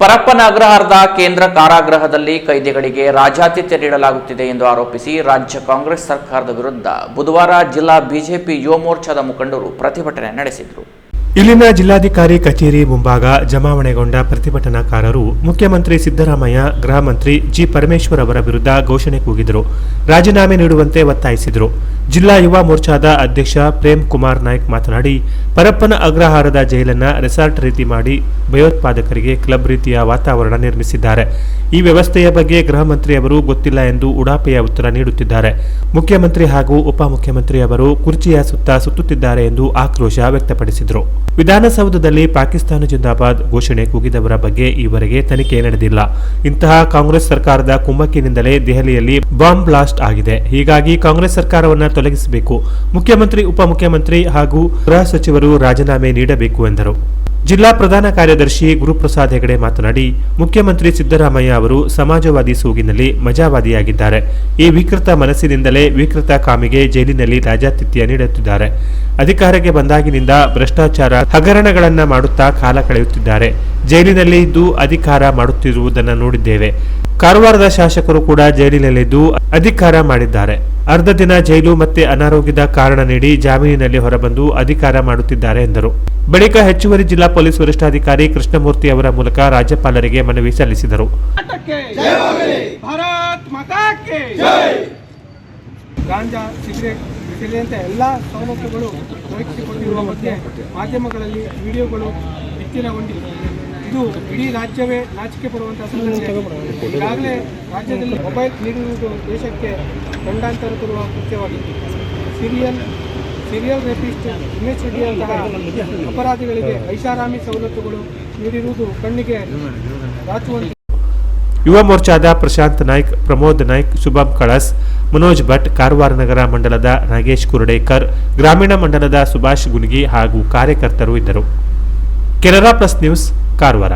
ಪರಪ್ಪನ ಕೇಂದ್ರ ಕಾರಾಗೃಹದಲ್ಲಿ ಕೈದಿಗಳಿಗೆ ರಾಜಾತಿಥ್ಯ ನೀಡಲಾಗುತ್ತಿದೆ ಎಂದು ಆರೋಪಿಸಿ ರಾಜ್ಯ ಕಾಂಗ್ರೆಸ್ ಸರ್ಕಾರದ ವಿರುದ್ಧ ಬುಧವಾರ ಜಿಲ್ಲಾ ಬಿಜೆಪಿ ಯುವ ಮೋರ್ಚಾದ ಮುಖಂಡರು ಪ್ರತಿಭಟನೆ ನಡೆಸಿದರು. ಇಲ್ಲಿನ ಜಿಲ್ಲಾಧಿಕಾರಿ ಕಚೇರಿ ಮುಂಭಾಗ ಜಮಾವಣೆಗೊಂಡ ಪ್ರತಿಭಟನಾಕಾರರು ಮುಖ್ಯಮಂತ್ರಿ ಸಿದ್ದರಾಮಯ್ಯ ಗೃಹ ಮಂತ್ರಿ ಜಿ ಪರಮೇಶ್ವರ್ ಅವರ ವಿರುದ್ಧ ಘೋಷಣೆ ಕೂಗಿದರು. ರಾಜೀನಾಮೆ ನೀಡುವಂತೆ ಒತ್ತಾಯಿಸಿದರು. ಜಿಲ್ಲಾ ಯುವ ಮೋರ್ಚಾದ ಅಧ್ಯಕ್ಷ ಪ್ರೇಮ್ ಕುಮಾರ್ ನಾಯ್ಕ್ ಮಾತನಾಡಿ, ಪರಪ್ಪನ ಅಗ್ರಹಾರದ ಜೈಲನ್ನ ರೆಸಾರ್ಟ್ ರೀತಿ ಮಾಡಿ ಭಯೋತ್ಪಾದಕರಿಗೆ ಕ್ಲಬ್ ರೀತಿಯ ವಾತಾವರಣ ನಿರ್ಮಿಸಿದ್ದಾರೆ. ಈ ವ್ಯವಸ್ಥೆಯ ಬಗ್ಗೆ ಗೃಹ ಮಂತ್ರಿಯವರು ಗೊತ್ತಿಲ್ಲ ಎಂದು ಉಡಾಪೆಯ ಉತ್ತರ ನೀಡುತ್ತಿದ್ದಾರೆ. ಮುಖ್ಯಮಂತ್ರಿ ಹಾಗೂ ಉಪಮುಖ್ಯಮಂತ್ರಿ ಅವರು ಕುರ್ಚಿಯ ಸುತ್ತ ಸುತ್ತುತ್ತಿದ್ದಾರೆ ಎಂದು ಆಕ್ರೋಶ ವ್ಯಕ್ತಪಡಿಸಿದರು. ವಿಧಾನಸೌಧದಲ್ಲಿ ಪಾಕಿಸ್ತಾನ ಜಿಂದಾಬಾದ್ ಘೋಷಣೆ ಕೂಗಿದವರ ಬಗ್ಗೆ ಈವರೆಗೆ ತನಿಖೆ ನಡೆದಿಲ್ಲ. ಇಂತಹ ಕಾಂಗ್ರೆಸ್ ಸರ್ಕಾರದ ಕುಮ್ಮಕ್ಕಿನಿಂದಲೇ ದೆಹಲಿಯಲ್ಲಿ ಬಾಂಬ್ ಬ್ಲಾಸ್ಟ್ ಆಗಿದೆ. ಹೀಗಾಗಿ ಕಾಂಗ್ರೆಸ್ ಸರ್ಕಾರವನ್ನ ತೊಲಗಿಸಬೇಕು. ಮುಖ್ಯಮಂತ್ರಿ, ಉಪಮುಖ್ಯಮಂತ್ರಿ ಹಾಗೂ ಗೃಹ ಸಚಿವರು ರಾಜೀನಾಮೆ ನೀಡಬೇಕು ಎಂದರು. ಜಿಲ್ಲಾ ಪ್ರಧಾನ ಕಾರ್ಯದರ್ಶಿ ಗುರುಪ್ರಸಾದ್ ಹೆಗಡೆ ಮಾತನಾಡಿ, ಮುಖ್ಯಮಂತ್ರಿ ಸಿದ್ದರಾಮಯ್ಯ ಅವರು ಸಮಾಜವಾದಿ ಸೂಗಿನಲ್ಲಿ ಮಜಾವಾದಿಯಾಗಿದ್ದಾರೆ. ಈ ವಿಕೃತ ಮನಸ್ಸಿನಿಂದಲೇ ವಿಕೃತ ಕಾಮಿಗೆ ಜೈಲಿನಲ್ಲಿ ರಾಜಾತಿಥ್ಯ ನೀಡುತ್ತಿದ್ದಾರೆ. ಅಧಿಕಾರಕ್ಕೆ ಬಂದಾಗಿನಿಂದ ಭ್ರಷ್ಟಾಚಾರ ಹಗರಣಗಳನ್ನು ಮಾಡುತ್ತಾ ಕಾಲ ಕಳೆಯುತ್ತಿದ್ದಾರೆ. ಜೈಲಿನಲ್ಲಿ ಇದ್ದು ಅಧಿಕಾರ ಮಾಡುತ್ತಿರುವುದನ್ನು ನೋಡಿದ್ದೇವೆ. ಕಾರವಾರದ ಶಾಸಕರು ಕೂಡ ಜೈಲಿನಲ್ಲಿದ್ದು ಅಧಿಕಾರ ಮಾಡಿದ್ದಾರೆ. ಅರ್ಧ ದಿನ ಜೈಲು ಮತ್ತೆ ಅನಾರೋಗ್ಯದ ಕಾರಣ ನೀಡಿ ಜಾಮೀನಿನಲ್ಲಿ ಹೊರಬಂದು ಅಧಿಕಾರ ಮಾಡುತ್ತಿದ್ದಾರೆ ಎಂದರು. ಬಳಿಕ ಹೆಚ್ಚುವರಿ ಜಿಲ್ಲಾ ಪೊಲೀಸ್ ವರಿಷ್ಠಾಧಿಕಾರಿ ಕೃಷ್ಣಮೂರ್ತಿ ಅವರ ಮೂಲಕ ರಾಜ್ಯಪಾಲರಿಗೆ ಮನವಿ ಸಲ್ಲಿಸಿದರು. ಸೇರಿದಂತೆ ಎಲ್ಲ ಸವಲತ್ತುಗಳು ಬಗ್ಗೆ ಮಾಧ್ಯಮಗಳಲ್ಲಿ ವಿಡಿಯೋಗಳು ಹೆಚ್ಚಿನಗೊಂಡಿವೆ ಇದು ಇಡೀ ರಾಜ್ಯವೇ ನಾಚಿಕೆ ಪಡುವಂತಹ ಸಂಗತಿ ಈಗಾಗಲೇ ರಾಜ್ಯದಲ್ಲಿ ಮೊಬೈಲ್ ನೀಡುವುದು ದೇಶಕ್ಕೆ ಗಂಡಾಂತರ ತರುವ ಕೃತ್ಯವಾಗಿತ್ತು. ಸಿರಿಯಲ್ ಸಿರಿಯಲ್ ರೇಪಿಸ್ಟ್ ಉಮೇಶ್ ರೆಡ್ಡಿಯಂತಹ ಅಪರಾಧಿಗಳಿಗೆ ಐಷಾರಾಮಿ ಸವಲತ್ತುಗಳು ನೀಡಿರುವುದು ಕಣ್ಣಿಗೆ ರಾಚುವಂತೆ ಯುವ ಮೋರ್ಚಾದ ಪ್ರಶಾಂತ್ ನಾಯ್ಕ್, ಪ್ರಮೋದ್ ನಾಯ್ಕ್, ಶುಭಂ ಕಳಸ್, ಮನೋಜ್ ಭಟ್, ಕಾರವಾರ ನಗರ ಮಂಡಲದ ನಾಗೇಶ್ ಕುರುಡೇಕರ್, ಗ್ರಾಮೀಣ ಮಂಡಲದ ಸುಭಾಷ್ ಗುನ್ಗಿ ಹಾಗೂ ಕಾರ್ಯಕರ್ತರು ಇದ್ದರು. Canara plus news Karwar